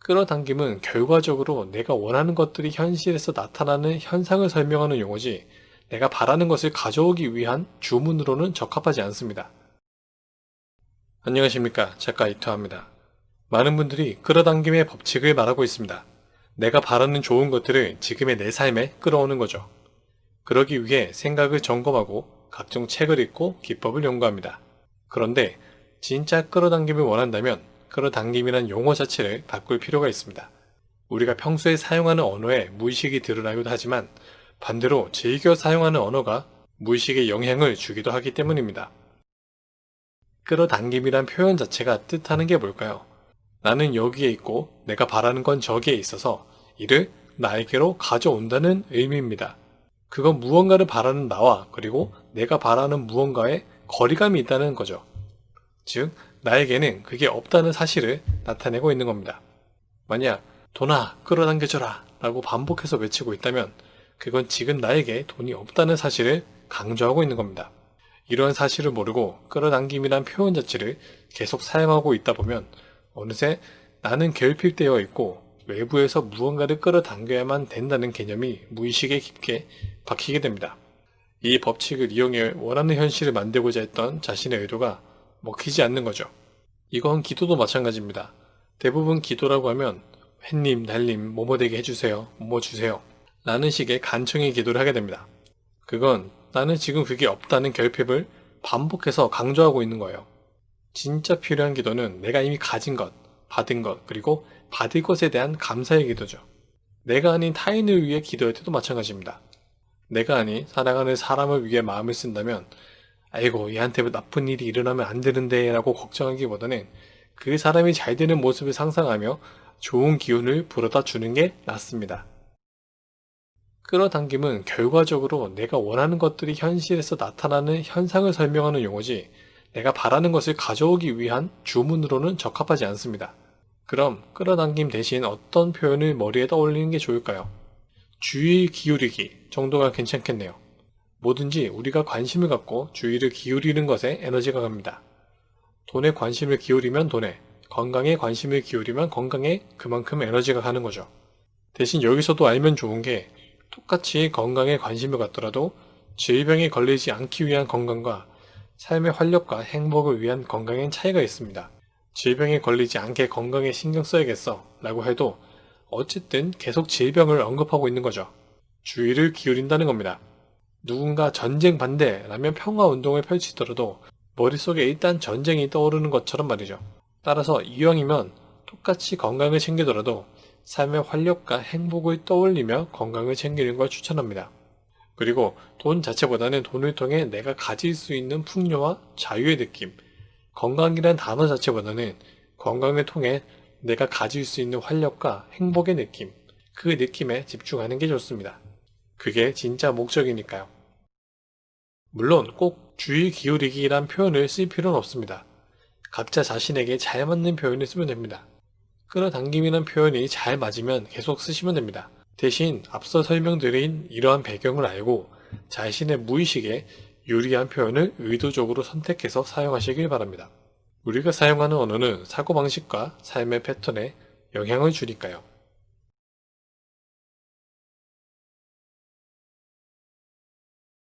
끌어당김은 결과적으로 내가 원하는 것들이 현실에서 나타나는 현상을 설명하는 용어지 내가 바라는 것을 가져오기 위한 주문으로는 적합하지 않습니다. 안녕하십니까 작가 이토합니다. 많은 분들이 끌어당김의 법칙을 말하고 있습니다. 내가 바라는 좋은 것들을 지금의 내 삶에 끌어오는 거죠. 그러기 위해 생각을 점검하고 각종 책을 읽고 기법을 연구합니다. 그런데 진짜 끌어당김을 원한다면 끌어당김이란 용어 자체를 바꿀 필요가 있습니다. 우리가 평소에 사용하는 언어에 무의식이 드러나기도 하지만 반대로 즐겨 사용하는 언어가 무의식에 영향을 주기도 하기 때문입니다. 끌어당김이란 표현 자체가 뜻하는 게 뭘까요? 나는 여기에 있고 내가 바라는 건 저기에 있어서 이를 나에게로 가져온다는 의미입니다. 그건 무언가를 바라는 나와 그리고 내가 바라는 무언가에 거리감이 있다는 거죠. 즉, 나에게는 그게 없다는 사실을 나타내고 있는 겁니다. 만약 돈아 끌어당겨줘라 라고 반복해서 외치고 있다면 그건 지금 나에게 돈이 없다는 사실을 강조하고 있는 겁니다. 이러한 사실을 모르고 끌어당김이란 표현 자체를 계속 사용하고 있다 보면 어느새 나는 결핍되어 있고 외부에서 무언가를 끌어당겨야만 된다는 개념이 무의식에 깊게 박히게 됩니다. 이 법칙을 이용해 원하는 현실을 만들고자 했던 자신의 의도가 먹히지 않는 거죠. 이건 기도도 마찬가지입니다. 대부분 기도라고 하면 햇님, 달님, 뭐뭐 되게 해주세요, 뭐뭐 주세요 라는 식의 간청의 기도를 하게 됩니다. 그건 나는 지금 그게 없다는 결핍을 반복해서 강조하고 있는 거예요. 진짜 필요한 기도는 내가 이미 가진 것, 받은 것, 그리고 받을 것에 대한 감사의 기도죠. 내가 아닌 타인을 위해 기도할 때도 마찬가지입니다. 내가 아닌 사랑하는 사람을 위해 마음을 쓴다면, 아이고, 얘한테 나쁜 일이 일어나면 안 되는데 라고 걱정하기보다는 그 사람이 잘 되는 모습을 상상하며 좋은 기운을 불어다 주는 게 낫습니다. 끌어당김은 결과적으로 내가 원하는 것들이 현실에서 나타나는 현상을 설명하는 용어지 내가 바라는 것을 가져오기 위한 주문으로는 적합하지 않습니다. 그럼 끌어당김 대신 어떤 표현을 머리에 떠올리는 게 좋을까요? 주의 기울이기 정도가 괜찮겠네요. 뭐든지 우리가 관심을 갖고 주의를 기울이는 것에 에너지가 갑니다. 돈에 관심을 기울이면 돈에, 건강에 관심을 기울이면 건강에 그만큼 에너지가 가는 거죠. 대신 여기서도 알면 좋은 게 똑같이 건강에 관심을 갖더라도 질병에 걸리지 않기 위한 건강과 삶의 활력과 행복을 위한 건강엔 차이가 있습니다. 질병에 걸리지 않게 건강에 신경 써야겠어 라고 해도 어쨌든 계속 질병을 언급하고 있는 거죠. 주의를 기울인다는 겁니다. 누군가 전쟁 반대라면 평화 운동을 펼치더라도 머릿속에 일단 전쟁이 떠오르는 것처럼 말이죠. 따라서 이왕이면 똑같이 건강을 챙기더라도 삶의 활력과 행복을 떠올리며 건강을 챙기는 걸 추천합니다. 그리고 돈 자체보다는 돈을 통해 내가 가질 수 있는 풍요와 자유의 느낌, 건강이란 단어 자체보다는 건강을 통해 내가 가질 수 있는 활력과 행복의 느낌, 그 느낌에 집중하는 게 좋습니다. 그게 진짜 목적이니까요. 물론 꼭 주의 기울이기란 표현을 쓸 필요는 없습니다. 각자 자신에게 잘 맞는 표현을 쓰면 됩니다. 끌어당김이란 표현이 잘 맞으면 계속 쓰시면 됩니다. 대신 앞서 설명드린 이러한 배경을 알고 자신의 무의식에 유리한 표현을 의도적으로 선택해서 사용하시길 바랍니다. 우리가 사용하는 언어는 사고방식과 삶의 패턴에 영향을 주니까요.